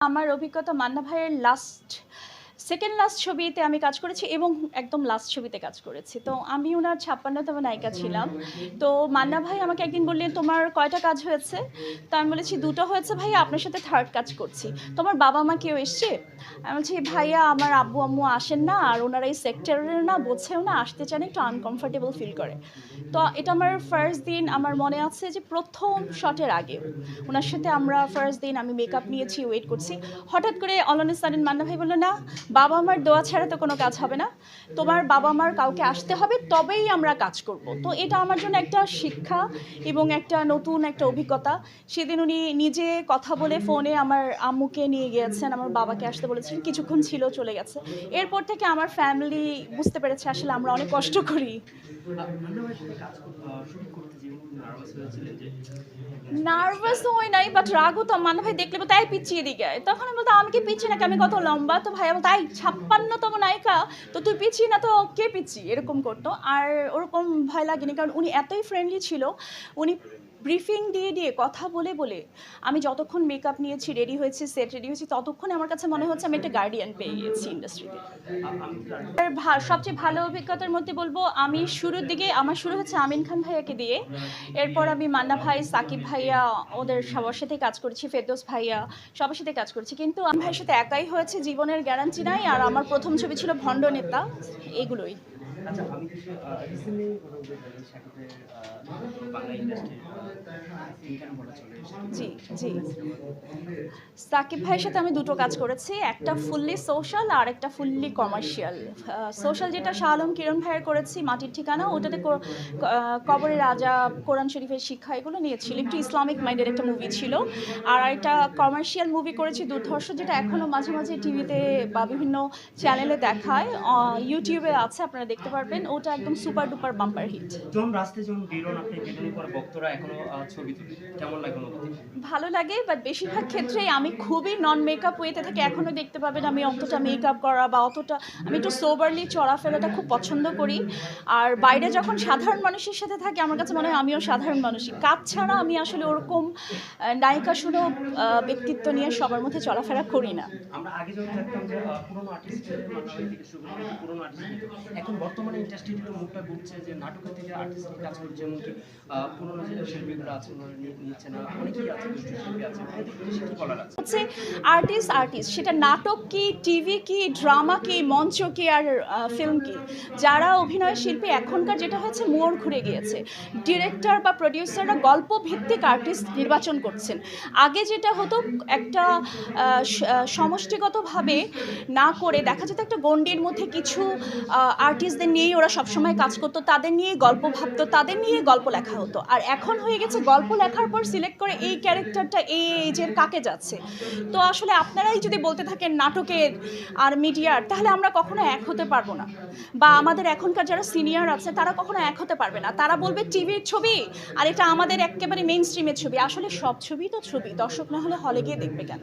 আমার অভিজ্ঞতা মান্না ভাইয়ের লাস্ট সেকেন্ড লাস্ট ছবিতে আমি কাজ করেছি এবং একদম লাস্ট ছবিতে কাজ করেছি। তো আমি ওনার ছাপ্পান্নতম নায়িকা ছিলাম। তো মান্না ভাই আমাকে একদিন বললেন, তোমার কয়টা কাজ হয়েছে? তো আমি বলেছি, দুটো হয়েছে ভাইয়া, আপনার সাথে থার্ড কাজ করছি। তোমার বাবা মা কেউ এসছে? আমি বলছি, ভাইয়া, আমার আব্বু আম্মু আসেন না, আর ওনারা এই সেক্টরের না বোঝেও না, আসতে চান একটু আনকমফোর্টেবল ফিল করে। তো এটা আমার ফার্স্ট দিন। আমার মনে আছে যে প্রথম শটের আগে ওনার সাথে আমরা ফার্স্ট দিন আমি মেকআপ নিয়েছি ওয়েট করছি। হঠাৎ করে অলনে সাডেন মান্না ভাই বলল, না বাবা মার দোয়া ছাড়া তো কোনো কাজ হবে না। তোমার বাবা মার কাউকে আসতে হবে, তবেই আমরা কাজ করব। তো এটা আমার জন্য একটা শিক্ষা এবং একটা নতুন একটা অভিজ্ঞতা। সেদিন উনি নিজে কথা বলে ফোনে আমার আম্মুকে নিয়ে গিয়েছেন, আমার বাবাকে আসতে বলেছেন, কিছুক্ষণ ছিল, চলে গেছে। এরপর থেকে আমার ফ্যামিলি বুঝতে পেরেছে, আসলে আমরা অনেক কষ্ট করি। নার্ভাস হই নাই বাট রাগও তো মান্না ভাই দেখলে তাই পিছিয়ে দিকে তখন আমি বলতো আমি কি পিছিয়ে নাকি? আমি কত লম্বা? তো ভাই বলতো তাই ছাপ্পান্নতম নায়িকা। তো তুই পিছিয়ে না তো কে পিছিয়ে এরকম করতো। আর ওরকম ভয় লাগেনি, কারণ উনি এতই ফ্রেন্ডলি ছিল। উনি ব্রিফিং দিয়ে দিয়ে, কথা বলে বলে আমি যতক্ষণ মেকআপ নিয়েছি রেডি হয়েছি সেট রেডি হয়েছি, ততক্ষণে আমার কাছে মনে হচ্ছে আমি একটা গার্ডিয়ান পেয়ে গেছি ইন্ডাস্ট্রিতে সবচেয়ে ভালো অভিজ্ঞতার মধ্যে বলব, আমি শুরুর দিকে আমার শুরু হচ্ছে আমিন খান ভাইয়াকে দিয়ে। এরপর আমি মান্না ভাই, সাকিব ভাইয়া, ওদের সবার সাথে কাজ করছি, ফেরদৌস ভাইয়া, সবার সাথে কাজ করছি। কিন্তু আমি ভাইয়ের সাথে একাই হয়েছে, জীবনের গ্যারান্টি নাই, আর আমার প্রথম ছবি ছিল ভণ্ড নেতা, এগুলোই। আচ্ছা আমি রিসেন্টলি শাকিবের বাংলা ইন্ডাস্ট্রির ইন্টার্ন বলা চলে জি জি। সাকিব ভাইয়ের সাথে আমি দুটো কাজ করেছি একটা ফুললি সোশ্যাল আর একটা ফুললি কমার্শিয়াল সোশ্যাল যেটা শাহ আলম কিরণ ভাইয়ের করেছি মাটির ঠিকানা ওটাতে কো- আহ, কবরের রাজা কোরআন শরীফের শিক্ষা এগুলো নিয়েছিল একটু ইসলামিক মাইন্ডের একটা মুভি ছিল। আর একটা কমার্শিয়াল মুভি করেছি দুর্ধর্ষ যেটা এখনও মাঝে মাঝে টিভিতে বা বিভিন্ন চ্যানেলে দেখায়। ইউটিউবে আছে আপনারা দেখতে পারবেন ওটা একদম সুপার ডুপার বাম্পার হিট যখন রাস্তায় যখন বেরোন আপনি বেরোনোর পর ভক্তরা এখনও ছবি তুলে কেমন লাগে অনুভূতি? ভালো লাগে বাট বেশিরভাগ ক্ষেত্রেই আমি খুবই নন মেকআপ ওয়েতে থাকি এখনও দেখতে পাবেন আমি অতটা মেকআপ করা বা অতটা আমি একটু সোবারলি চড়াফেরাটা খুব পছন্দ করি। আর বাইরে যখন সাধারণ মানুষের সাথে থাকি আমার কাছে মনে হয় আমিও সাধারণ মানুষই। কাজ ছাড়া আমি আসলে ওরকম নায়িকা শুনো ব্যক্তিত্ব নিয়ে সবার মধ্যে চলাফেরা করি না। আমরা আগে যখন দেখতাম যে পুরোনো করে পুরোনো আর্টিস্ট এখন বর্তমানে ইন্ডাস্ট্রির একটু মুখটা ঘুরছে যে নাটকের থেকে আর্টিস্টের কাজ করছে এমনকি আহ, পুরোনো যে শিল্পীগুলো আছে ওনারা নিচ্ছে না অনেকেই আছে দুষ্ট শিল্পী আছে কি বলার আছে। হচ্ছে আর্টিস্ট আর্টিস্ট সেটা নাটক কি টিভি কি ড্রামা কি মঞ্চ কি আর ফিল্ম কি? যারা অভিনয় শিল্পী এখনকার যেটা হচ্ছে মোড় ঘুরে গিয়েছে। ডিরেক্টর বা প্রডিউসাররা গল্প ভিত্তিক আর্টিস্ট নির্বাচন করছেন। আগে যেটা হতো একটা সমষ্টিগতভাবে না করে দেখা যেত একটা গণ্ডির মধ্যে কিছু আর্টিস্টদের নিয়েই ওরা সবসময় কাজ করতো, তাদের নিয়ে গল্প ভাবতো, তাদের নিয়ে গল্প লেখা হতো। আর এখন হয়ে গেছে গল্প লেখার পর সিলেক্ট করে এই ক্যারেক্টারটা এই এজের কাকে যাচ্ছে। তো আসলে আপনারাই যদি বলতে থাকেন নাটকের আর মিডিয়ার তাহলে আমরা কখনো এক হতে পারব না। বা আমাদের এখনকার যারা সিনিয়র আছে, তারা কখনো এক হতে পারবে না। তারা বলবে টিভির ছবি, আর এটা আমাদের একেবারে মেইন স্ট্রিমের ছবি। আসলে সব ছবি তো ছবি, দর্শক না হলে হলে গিয়ে দেখবে কেন?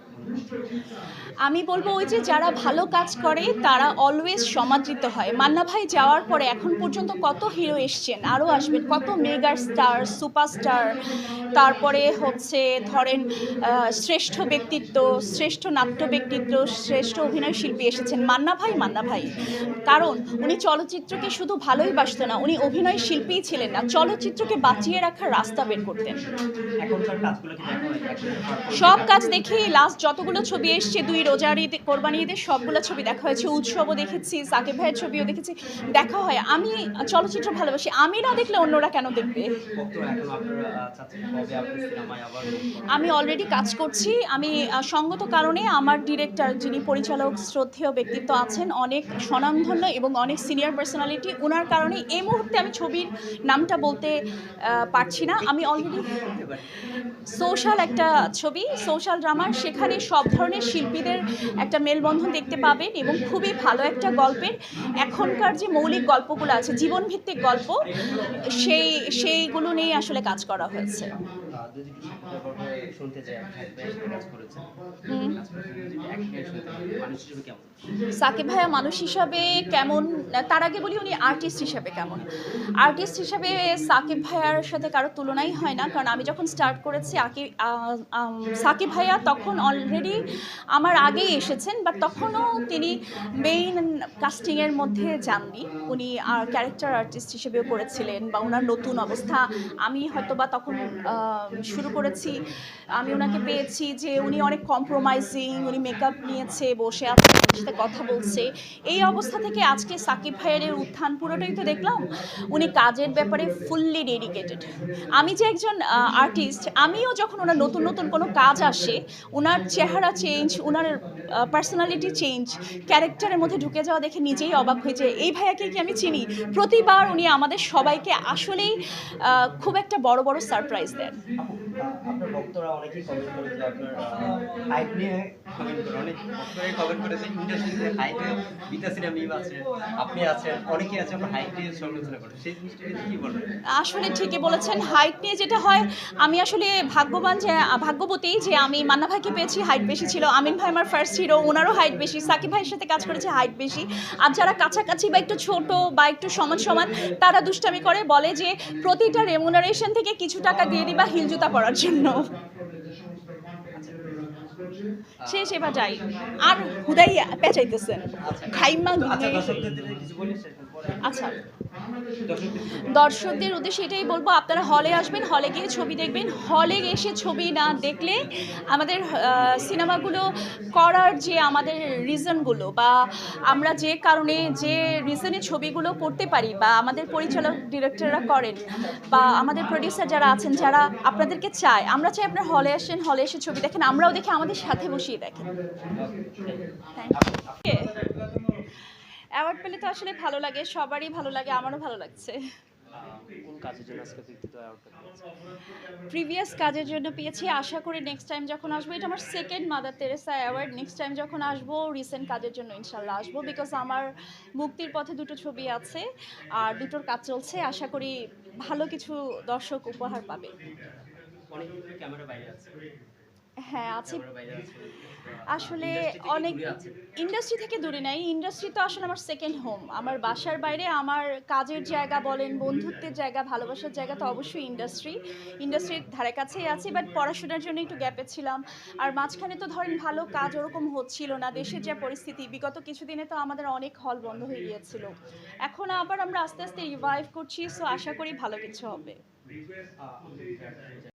আমি বলব ওই যে যারা ভালো কাজ করে তারা অলওয়েজ সমাদৃত হয়। মান্না ভাই যাওয়ার পরে এখন পর্যন্ত কত হিরো এসছেন আরও আসবেন কত মেগা স্টার সুপারস্টার তারপরে হচ্ছে ধরেন শ্রেষ্ঠ ব্যক্তিত্ব শ্রেষ্ঠ নাট্য ব্যক্তিত্ব শ্রেষ্ঠ অভিনয় শিল্পী এসেছেন মান্না ভাই মান্না ভাই। কারণ উনি চলচ্চিত্রকে শুধু ভালোই বাসতো না উনি অভিনয় শিল্পীই ছিলেন না চলচ্চিত্রকে বাঁচিয়ে রাখার রাস্তা বের করতেন। সব কাজ দেখি লাস্ট যতগুলো ছবি এসছে, দুই রোজার ঈদ, কোরবানি ঈদের সবগুলো ছবি দেখা হয়েছে। উৎসবও দেখেছি, সাকিব ভাইয়ের ছবিও দেখেছি। দেখা হয়। আমি চলচ্চিত্র ভালোবাসি। আমি না দেখলে অন্যরা কেন দেখবে? আমি অলরেডি কাজ করছি। আমি সঙ্গত কারণে আমার ডিরেক্টর যিনি পরিচালক, শ্রদ্ধেয় ব্যক্তিত্ব আছেন, অনেক স্বনামধন্য এবং অনেক সিনিয়র পার্সোনালিটি ওনার কারণে এই মুহূর্তে আমি ছবির নামটা বলতে পারছি না। আমি অলরেডি সোশ্যাল একটা ছবি সোশ্যাল ড্রামার সেখানে এখানে সব ধরনের শিল্পীদের একটা মেলবন্ধন দেখতে পাবেন এবং খুবই ভালো একটা গল্পের এখনকার যে মৌলিক গল্পগুলো আছে, জীবনভিত্তিক গল্প, সেই, সেইগুলো নিয়ে আসলে কাজ করা হয়েছে। যদি একটু শুনতে চাই সাকিব করেছেন। ভাইয়া মানুষ হিসাবে কেমন? তার আগে বলি উনি আর্টিস্ট হিসাবে কেমন? আর্টিস্ট হিসাবে সাকিব ভাইয়ার সাথে কারও তুলনাই হয় না কারণ আমি যখন স্টার্ট করেছি আকি সাকিব ভাইয়া তখন অলরেডি আমার আগেই এসেছেন বাট তখনও তিনি মেইন কাস্টিংয়ের মধ্যে যাননি। উনি ক্যারেক্টার আর্টিস্ট হিসেবেও করেছিলেন বা ওনার নতুন অবস্থা। আমি হয়তো বা তখন শুরু করেছি। আমি ওনাকে পেয়েছি যে উনি অনেক কম্প্রোমাইজিং উনি মেকআপ নিয়েছে বসে আছে। আমার সাথে কথা বলছে। এই অবস্থা থেকে আজকে সাকিব ভাইয়ের উত্থান পুরোটাই তো দেখলাম। উনি কাজের ব্যাপারে ফুললি ডেডিকেটেড আমি যে একজন আর্টিস্ট আমিও যখন ওনার নতুন নতুন কোনো কাজ আসে ওনার চেহারা চেঞ্জ ওনার পার্সোনালিটি চেঞ্জ ক্যারেক্টারের মধ্যে ঢুকে যাওয়া দেখে নিজেই অবাক হয়ে যে এই ভাইয়াকে কি আমি চিনি? প্রতিবার উনি আমাদের সবাইকে আসলেই খুব একটা বড় বড় সারপ্রাইজ দেন। আপনার অনেকেই কমেন্ট করে যে আপনার নিয়ে কমেন্ট করে অনেক কমেন্ট করেছে। ইন্ডাস্ট্রিতে হাইটে বিতাসিরা মিম আছে আপনি আছেন অনেকেই আছে আপনার হাইট নিয়ে সমালোচনা করে। সেই জিনিসটা কি বলবেন? আসলে ঠিকই বলেছেন হাইট নিয়ে যেটা হয় আমি আসলে ভাগ্যবান যে ভাগ্যবতী যে আমি মান্না ভাইকে পেয়েছি হাইট বেশি ছিল আমিন ভাই আমার ফার্স্ট হিরো ওনারও হাইট বেশি সাকিব ভাইয়ের সাথে কাজ করেছে হাইট বেশি। আর যারা কাছাকাছি বা একটু ছোট বা একটু সমান সমান তারা দুষ্টামি করে বলে যে প্রতিটা রেমুনারেশন থেকে কিছু টাকা দিয়ে দিবা হিল জুতা পরার জন্য। সে সেবা যাই আর হুদাই পেঁচাইতেছেন খাইমা আচ্ছা দর্শকদের করব। আচ্ছা। দর্শকদের দর্শকদের উদ্দেশ্যে এটাই বলব আপনারা হলে আসবেন হলে গিয়ে ছবি দেখবেন। হলে এসে ছবি না দেখলে আমাদের সিনেমাগুলো করার যে আমাদের রিজনগুলো বা আমরা যে কারণে যে রিজনে ছবিগুলো করতে পারি বা আমাদের পরিচালক ডিরেক্টররা করেন বা আমাদের প্রডিউসার যারা আছেন যারা আপনাদেরকে চায় আমরা চাই আপনার হলে আসেন হলে এসে ছবি দেখেন আমরাও দেখে আমাদের সাথে বসিয়ে দেখেন। অ্যাওয়ার্ড পেলে তো আসলে ভালো লাগে সবারই ভালো লাগে আমারও ভালো লাগছে। প্রিভিয়াস কাজের জন্য পেয়েছি আশা করি নেক্সট টাইম যখন আসব এটা আমার second Mother Teresa award next time যখন আসব রিসেন্ট কাজের জন্য ইনশাল্লাহ আসব বিকজ আমার মুক্তির পথে দুটো ছবি আছে আর দুটোর কাজ চলছে আশা করি ভালো কিছু দর্শক উপহার পাবে। ক্যামেরা বাইরে আছে। হ্যাঁ আছে। আসলে অনেক ইন্ডাস্ট্রি থেকে দূরে নাই। ইন্ডাস্ট্রি তো আসলে আমার সেকেন্ড হোম আমার বাসার বাইরে আমার কাজের জায়গা বলেন বন্ধুত্বের জায়গা ভালোবাসার জায়গা তো অবশ্যই ইন্ডাস্ট্রি ইন্ডাস্ট্রির ধারে কাছেই আছি বাট পড়াশোনার জন্য একটু গ্যাপে ছিলাম। আর মাঝখানে তো ধরেন ভালো কাজ ওরকম হচ্ছিল না। দেশের যা পরিস্থিতি বিগত কিছুদিনে তো আমাদের অনেক হল বন্ধ হয়ে গিয়েছিল। এখন আবার আমরা আস্তে আস্তে রিভাইভ করছি সো আশা করি ভালো কিছু হবে।